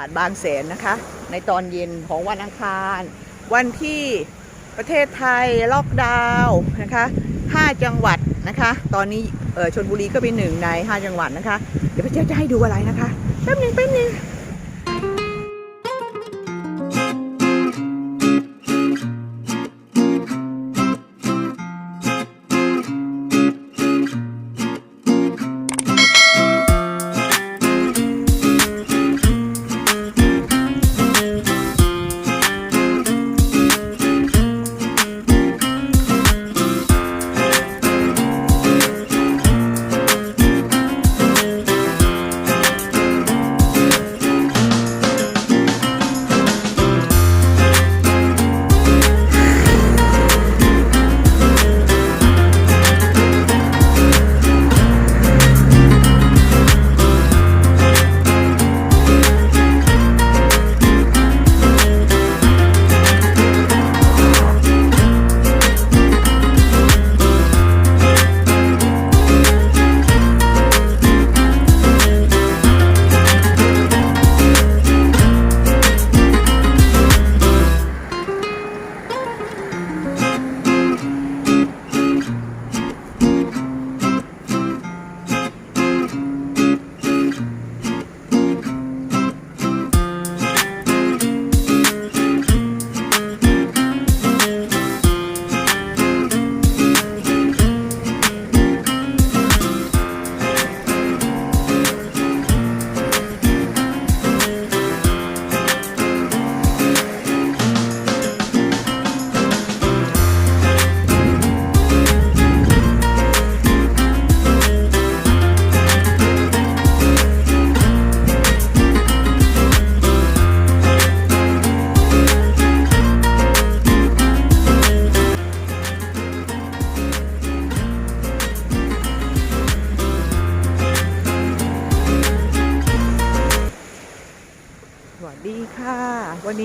าดบางแสนนะคะ ในตอนเย็นของวันอังคาร วันที่ประเทศไทยล็อกดาวน์นะคะ5จังหวัดนะคะ ตอนนี้เออชนบุรีก็เป็นหนึ่งใน 5 จังหวัดนะคะ เดี๋ยวพระเจ้าจะให้ดูอะไรนะคะแป๊บหนึงแป๊บหนึง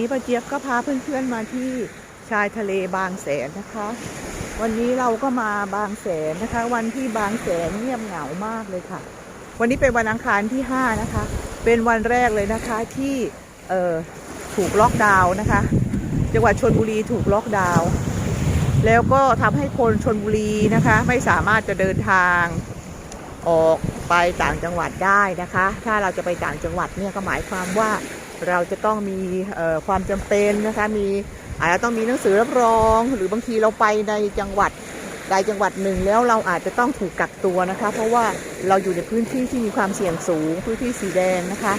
นนี้ป้าเจี๊ยบก็พาเพื่อนๆมาที่ชายทะเลบางแสนนะคะ วันนี้เราก็มาบางแสนนะคะ วันที่บางแสนเงียบเหงามากเลยค่ะ วันนี้เป็นวันอังคารที่ 5 นะคะ เป็นวันแรกเลยนะคะที่เอ่อถูกล็อกดาวน์นะคะ จังหวัดชนบุรีถูกล็อกดาวน์แล้วก็ทำให้คนชนบุรีนะคะ ไม่สามารถจะเดินทางออกไปต่างจังหวัดได้นะคะ ถ้าเราจะไปต่างจังหวัดเนี่ยก็หมายความว่า เราจะต้องมีความจำเป็นนะคะมีอาจจะต้องมีหนังสือรับรอง หรือบางทีเราไปในจังหวัดใดจังหวัดหนึ่งแล้วเราอาจจะต้องถูกกักตัวนะคะ เพราะว่าเราอยู่ในพื้นที่ที่มีความเสี่ยงสูง พื้นที่สีแดงนะคะ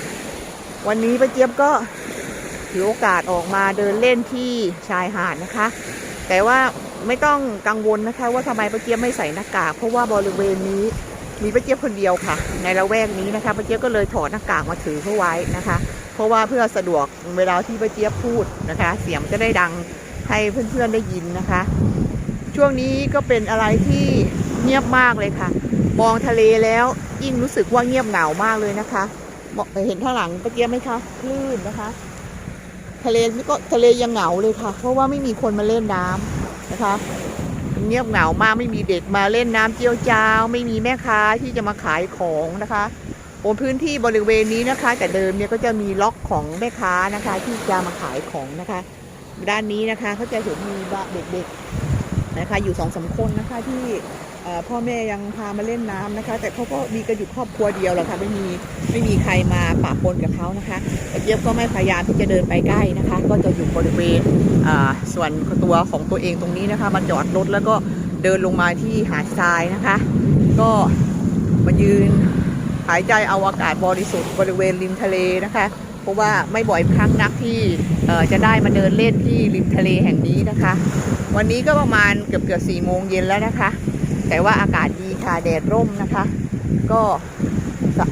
วันนี้ป้าเจี๊ยบก็ถือโอกาสออกมาเดินเล่นที่ชายหาดนะคะ แต่ว่าไม่ต้องกังวลนะคะว่าทำไมป้าเจี๊ยบไม่ใส่หน้ากาก เพราะว่าบริเวณนี้มีป้าเจี๊ยบคนเดียวค่ะ ในละแวกนี้นะคะป้าเจี๊ยบก็เลยถอดหน้ากากมาถือเข้าไว้นะคะ เพราะว่าเพื่อสะดวกเวลาที่ป้าเจี๊ยบพูดนะคะ เสียงจะได้ดังให้เพื่อนๆได้ยินนะคะ ช่วงนี้ก็เป็นอะไรที่เงียบมากเลยค่ะ มองทะเลแล้วยิ่งรู้สึกว่าเงียบเหงามากเลยนะคะเห็นข้างหลังป้าเจี๊ยบไหมคะคลื่นนะคะ ทะเลนี่ก็ทะเลยังเหงาเลยค่ะ เพราะว่าไม่มีคนมาเล่นน้ำนะคะเงียบเหงามากไม่มีเด็กมาเล่นน้ำเจียวจ้าว ไม่มีแม่ค้าที่จะมาขายของนะคะ บนพื้นที่บริเวณนี้นะคะ แต่เดิมเนี่ยก็จะมีล็อกของแม่ค้านะคะ ที่จะมาขายของนะคะ ด้านนี้นะคะเขาจะเห็นมีเด็กๆนะคะ อยู่สองสามคนนะคะที่พ่อแม่ยังพามาเล่นน้ำนะคะ แต่เขาก็มีกันอยู่ครอบครัวเดียวแหละค่ะไม่มีไม่มีใครมาปะปนกับเขานะคะเจี๊ยบก็ไม่พยายามที่จะเดินไปใกล้นะคะ ก็จะอยู่บริเวณส่วนตัวของตัวเองตรงนี้นะคะมาจอดรถแล้วก็เดินลงมาที่หาดทรายนะคะ ก็มายืน หายใจเอาอากาศบริสุทธิ์บริเวณริมทะเลนะคะ เพราะว่าไม่บ่อยครั้งนักที่จะได้มาเดินเล่นที่ริมทะเลแห่งนี้นะคะ วันนี้ก็ประมาณเกือบเกือบสี่โมงเย็นแล้วนะคะ แต่ว่าอากาศดีค่ะแดดร่มนะคะ ก็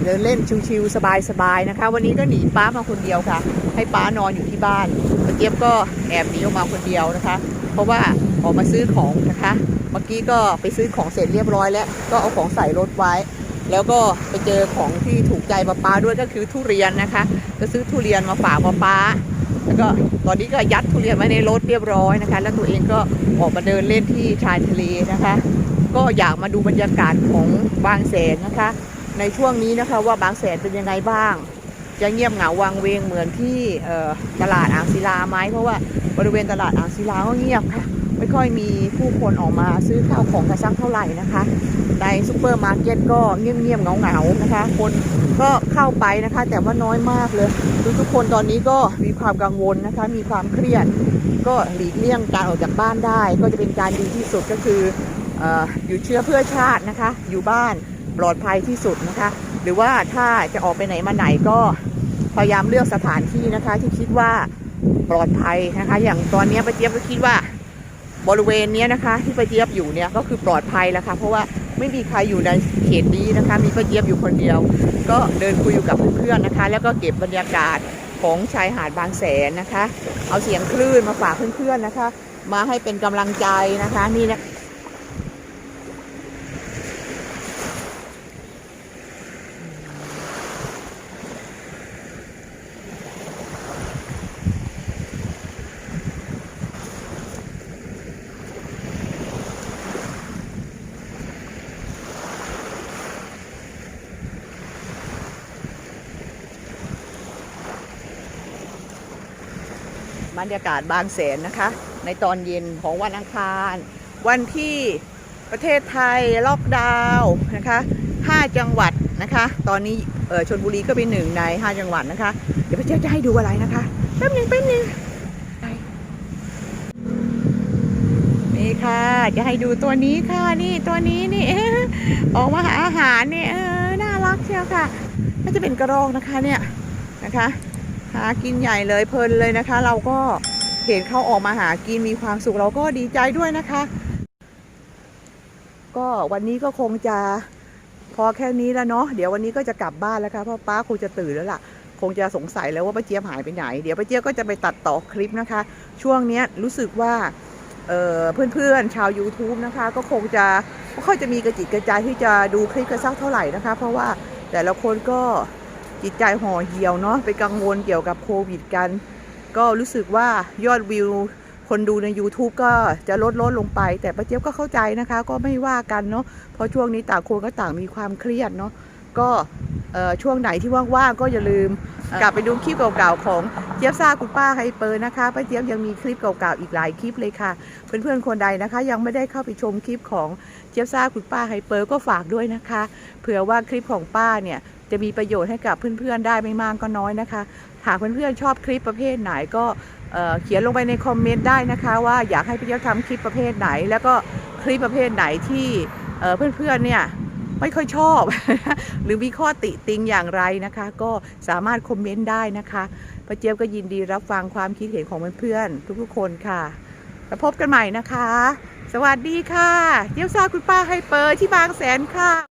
เดินเล่นชิวๆสบายๆนะคะ วันนี้ก็หนีป้ามาคนเดียวค่ะ ให้ป้านอนอยู่ที่บ้านป้าเจี๊ยบก็แอบหนีออกมาคนเดียวนะคะ เพราะว่าออกมาซื้อของนะคะ เมื่อกี้ก็ไปซื้อของเสร็จเรียบร้อยแล้ว ก็เอาของใส่รถไว้ แล้วก็ไปเจอของที่ถูกใจป้าป้าด้วยก็คือทุเรียนนะคะ ก็ซื้อทุเรียนมาฝากป้าป้าแล้วก็ตอนนี้ก็ยัดทุเรียนไว้ในรถเรียบร้อยนะคะ แล้วตัวเองก็ออกมาเดินเล่นที่ชายทะเลนะคะ ก็อยากมาดูบรรยากาศของบางแสนนะคะ ในช่วงนี้นะคะว่าบางแสนเป็นยังไงบ้าง จะเงียบเหงาวังเวงเหมือนที่ตลาดอ่างศิลาไหมเพราะว่าบริเวณตลาดอ่างศิลาก็เงียบค่ะไม่ค่อยมีผู้คนออกมาซื้อข้าวของกระซักเท่าไหร่นะคะ ในซูเปอร์มาร์เก็ตก็เงียบๆเหงาๆนะคะ คนก็เข้าไปนะคะ แต่ว่าน้อยมากเลยทุกคนตอนนี้ก็มีความกังวลนะคะ มีความเครียด ก็หลีกเลี่ยงการออกจากบ้านได้ ก็จะเป็นการดีที่สุดก็คือออยู่เชื้อเพื่อชาตินะคะ อยู่บ้านปลอดภัยที่สุดนะคะ หรือว่าถ้าจะออกไปไหนมาไหนก็พยายามเลือกสถานที่นะคะ ที่คิดว่าปลอดภัยนะคะ อย่างตอนนี้ป้าเจี๊ยบก็คิดว่าบริเวณนี้นะคะ ที่ป้าเจี๊ยบอยู่เนี่ยก็คือปลอดภัยแล้วค่ะเพราะว่า ไม่มีใครอยู่ในเขตนี้นะคะ มีป้าเจี๊ยบอยู่คนเดียว ก็เดินคุยอยู่กับเพื่อนๆนะคะ แล้วก็เก็บบรรยากาศของชายหาดบางแสนนะคะ เอาเสียงคลื่นมาฝากเพื่อนๆนะคะ มาให้เป็นกำลังใจนะคะนี่นะ รรยากาศบางแสนนะคะ ในตอนเย็นของวันอังคาร วันที่ประเทศไทยล็อกดาวน์นะคะ5จังหวัดนะคะ ตอนนี้เออชนบุรีก็เป็นหนึ่งใน 5 จังหวัดนะคะ เดี๋ยวพระเจ้าจะให้ดูอะไรนะคะแป๊บหนึงแป๊บหนึงนี่ค่ะ จะให้ดูตัวนี้ค่ะนี่ตัวนี้นี่ออกมาหาอาหารเนี่ยเออน่ารักเชียวค่ะน่าจะเป็นกระรอกนะคะเนี่ยนะคะ หากินใหญ่เลยเพลินเลยนะคะ เราก็เห็นเขาออกมาหากินมีความสุขเราก็ดีใจด้วยนะคะ ก็วันนี้ก็คงจะพอแค่นี้แล้วเนาะเดี๋ยววันนี้ก็จะกลับบ้านแล้วค่ะเพราะป้าคงจะตื่นแล้วล่ะ คงจะสงสัยแล้วว่าป้าเจี๊ยบหายไปไหน เดี๋ยวป้าเจี๊ยบก็จะไปตัดต่อคลิปนะคะ ช่วงเนี้ยรู้สึกว่าเอ่อเพื่อนๆชาว YouTube นะคะ ก็คงจะไม่ค่อยจะมีกระจิตกระจายที่จะดูคลิปกันสักเท่าไหร่นะคะ เพราะว่าแต่ละคนก็ จิตใจห่อเหี่ยวเนาะไปกังวลเกี่ยวกับโควิดกัน ก็รู้สึกว่ายอดวิวคนดูใน YouTube ก็จะลดลดลงไป แต่ป้าเจี๊ยบก็เข้าใจนะคะ ก็ไม่ว่ากันเนาะเพราะช่วงนี้ต่างคนก็ต่างมีความเครียดเนาะก็ช่วงไหนที่ว่างๆก็อย่าลืมกลับไปดูคลิปเก่าๆของเจี๊ยบซาคุณป้าไฮเปอร์นะคะป้าเจี๊ยบยังมีคลิปเก่าๆอีกหลายคลิปเลยค่ะ เพื่อนๆคนใดนะคะ ยังไม่ได้เข้าไปชมคลิปของเจี๊ยบซาคุณป้าไฮเปอร์ก็ฝากด้วยนะคะ เผื่อว่าคลิปของป้าเนี่ย จะมีประโยชน์ให้กับเพื่อนๆได้ไม่มากก็น้อยนะคะ หากเพื่อนๆชอบคลิปประเภทไหนก็เอ่อเขียนลงไปในคอมเมนต์ได้นะคะว่าอยากให้พี่เจ้าทำคลิปประเภทไหน แล้วก็คลิปประเภทไหนที่เเพื่อนๆเนี่ยไม่ค่อยชอบ หรือมีข้อติติงอย่างไรนะคะ ก็สามารถคอมเมนต์ได้นะคะป้าเจี๊ยบก็ยินดีรับฟังความคิดเห็นของเพื่อนๆทุกๆคนค่ะแล้วพบกันใหม่นะคะ สวัสดีค่ะ เจี๊ยบซาคุณป้าไฮเปอร์ที่บางแสนค่ะ